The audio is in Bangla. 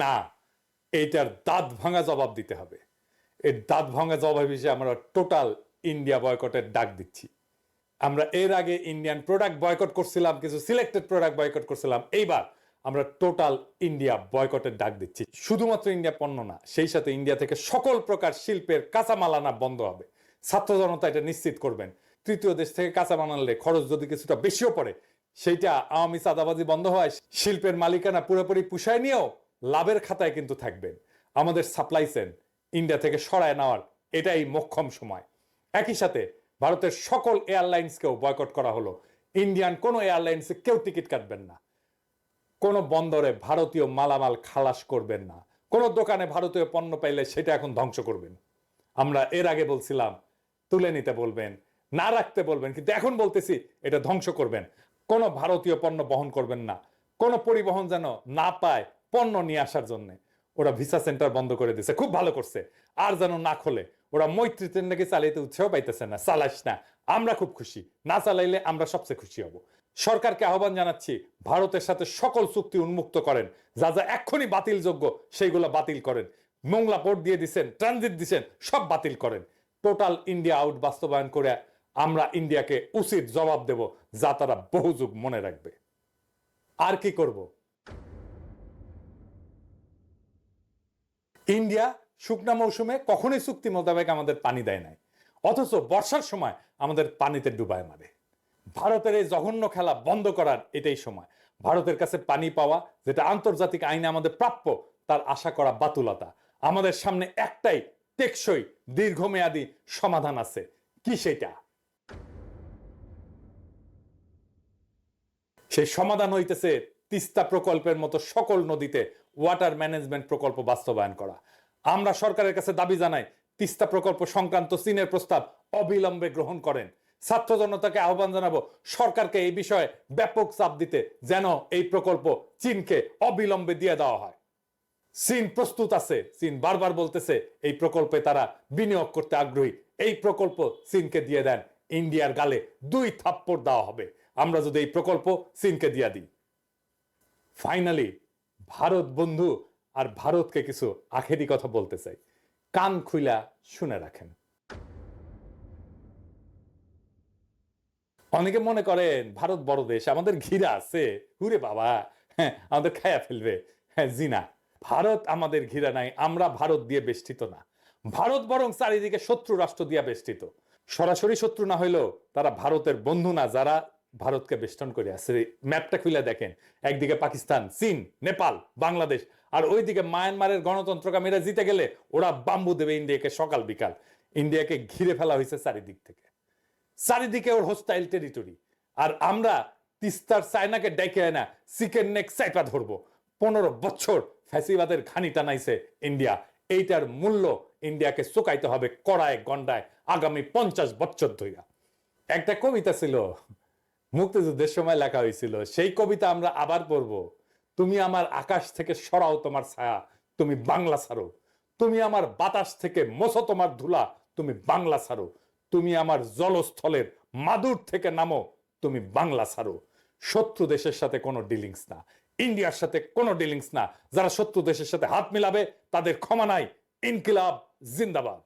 না এইটার দাঁত ভাঙা জবাব দিতে হবে। এর দাঁত ভাঙা জবাব হিসেবে আমরা টোটাল ইন্ডিয়া বয়কটের ডাক দিচ্ছি। আমরা এর আগে ইন্ডিয়ান প্রোডাক্ট বয়কট করছিলাম, কিছু সিলেক্টেড প্রোডাক্ট বয়কট করছিলাম। এইবার আমরা টোটাল ইন্ডিয়া বয়কটের ডাক দিচ্ছি। শুধুমাত্র ইন্ডিয়া পণ্য না, সেই সাথে ইন্ডিয়া থেকে সকল প্রকার শিল্পের কাঁচামাল আনা বন্ধ হবে। ছাত্র জনতা এটা নিশ্চিত করবেন। তৃতীয় দেশ থেকে কাঁচা বানালে খরচ যদি কিছুটা বেশিও পড়ে, সেইটা আওয়ামী চাঁদাবাজি বন্ধ হয়, শিল্পের মালিকানা পুরোপুরি পুষায় নিয়েও লাভের খাতায় কিন্তু থাকবেন আমাদের সাপ্লাই চেন ইন্ডিয়া থেকে সরায় নেওয়ার এটাই মোক্ষম সময়। একই সাথে ভারতের সকল এয়ারলাইন্সকেও বয়কট করা হলো। ইন্ডিয়ান কোনো এয়ারলাইন্সে কেউ টিকিট কাটবেন না। কোনো বন্দরে ভারতীয় মালামাল খালাস করবেন না। কোনো দোকানে ভারতীয় পণ্য পাইলে সেটা এখন ধ্বংস করবেন। আমরা এর আগে বলছিলাম, তুলে নিতে বলবেন, না রাখতে বলবেন, কিন্তু এখন বলতেছি, এটা ধ্বংস করবেন। কোনো ভারতীয় পণ্য বহন করবেন না। কোনো পরিবহন যেন না পায় পণ্য নিয়ে আসার জন্য। ওরা ভিসা সেন্টার বন্ধ করে দিছে। খুব ভালো করছে। আর যেন না খোলে। ওরা মৈত্রী নাকি চালাইতে উৎসাহ পাইতেছে না। চালাইস না। আমরা খুব খুশি। না চালাইলে আমরা সবচেয়ে খুশি হব। সরকারকে আহ্বান জানাচ্ছি, ভারতের সাথে সকল চুক্তি উন্মুক্ত করেন। যা যা এক্ষুনি বাতিলযোগ্য সেইগুলো বাতিল করেন। মোংলা পোর্ট দিয়ে দিচ্ছেন ট্রানজিট দিচ্ছেন সব বাতিল করেন। টোটাল ইন্ডিয়া আউট বাস্তবায়ন করে আমরা ইন্ডিয়াকে উচিত জবাব দেব যা তারা বহু যুগ মনে রাখবে। আর কি করব? ইন্ডিয়া শুকনা মৌসুমে কখনোই চুক্তি মোতাবেক আমাদের পানি দেয় নাই। অথচ বর্ষার সময় আমাদের পানিতে ডুবায় মারে। ভারতের এই জঘন্য খেলা বন্ধ করার এটাই সময়। ভারতের কাছে পানি পাওয়া, যেটা আন্তর্জাতিক আইনে আমাদের প্রাপ্য, তার আশা করা বাতুলতা। আমাদের সামনে একটাই টেকসই, দীর্ঘমেয়াদী সমাধান আছে। কি সেটা? সেই সমাধান হইতেছে তিস্তা প্রকল্পের মতো সকল নদীতে ওয়াটার ম্যানেজমেন্ট প্রকল্প বাস্তবায়ন করা। আমরা সরকারের কাছে দাবি জানাই, তিস্তা প্রকল্প সংক্রান্ত চীনের প্রস্তাব অবিলম্বে গ্রহণ করেন। ছাত্র জনতাকে আহ্বান জানাব, সরকারকে এই বিষয়ে ব্যাপক চাপ দিতে যেন এই প্রকল্প চীনকে অবিলম্বে দিয়ে দেওয়া হয়। চীন প্রস্তুত আছে, চীন বারবার বলতেছে, এই প্রকল্পে তারা বিনিয়োগ করতে আগ্রহী। এই প্রকল্প চীনকে দিয়ে দেন, ইন্ডিয়ার গালে দুই থাপ্পড় দেওয়া হবে। আমরা যদি এই প্রকল্প চীনকে দিয়ে দিই। ফাইনালি ভারত বন্ধু আর ভারতকে কিছু আখেরি কথা বলতে চাই। কান খুইলা শুনে রাখেন। অনেকে মনে করেন, ভারত বড় দেশ, আমাদের ঘিরা আছে। হুরে বাবা হ্যাঁ আমাদের খায়া ফেলবে। হ্যাঁ জিনা ভারত আমাদের ঘিরা নাই, আমরা ভারত দিয়ে বেষ্টিত না। ভারত বরং চারিদিকে শত্রু রাষ্ট্র দিয়া বেষ্টিত। সরাসরি শত্রু না হইলেও তারা ভারতের বন্ধু না, যারা ভারতকে বেষ্টন করে আছে ম্যাপটা খুলে দেখেন। একদিকে পাকিস্তান, চীন, নেপাল, বাংলাদেশ, আর ওইদিকে মায়ানমারের গণতন্ত্রকামীরা জিতে গেলে ওরা বাম্বু দেবে ইন্ডিয়াকে সকাল বিকাল। ইন্ডিয়াকে ঘিরে ফেলা হয়েছে চারিদিক থেকে। চারিদিকে ওর হোস্টাইল টেরিটরি আর আমরা তিস্তার চায়নাকে ডেকে না চিকেন নেক চাইপা ধরবো। পনেরো বছর ফ্যাসিবাদের ঘানি টানাইছে ইন্ডিয়া। এইটার মূল্য ইন্ডিয়াকে চুকাইতে হবে কড়ায় গন্ডায় আগামী পঞ্চাশ বছর ধইরা। একটা কবিতা ছিল মুক্তিযুদ্ধের সময় লেখা হয়েছিল, সেই কবিতা আমরা আবার পড়ব। তুমি আমার আকাশ থেকে সরাও তোমার ছায়া, তুমি বাংলা ছাড়ো। তুমি আমার বাতাস থেকে মোছো তোমার ধুলা, তুমি বাংলা ছাড়ো। তুমি আমার জলস্থলের মাদুর থেকে নামো, তুমি বাংলা ছাড়ো। শত্রু দেশের সাথে কোনো ডিলিংস না। ইন্ডিয়ার সাথে কোনো ডিলিংস না। যারা শত্রু দেশের সাথে হাত মিলাবে, তাদের ক্ষমা নাই। ইনকিলাব জিন্দাবাদ।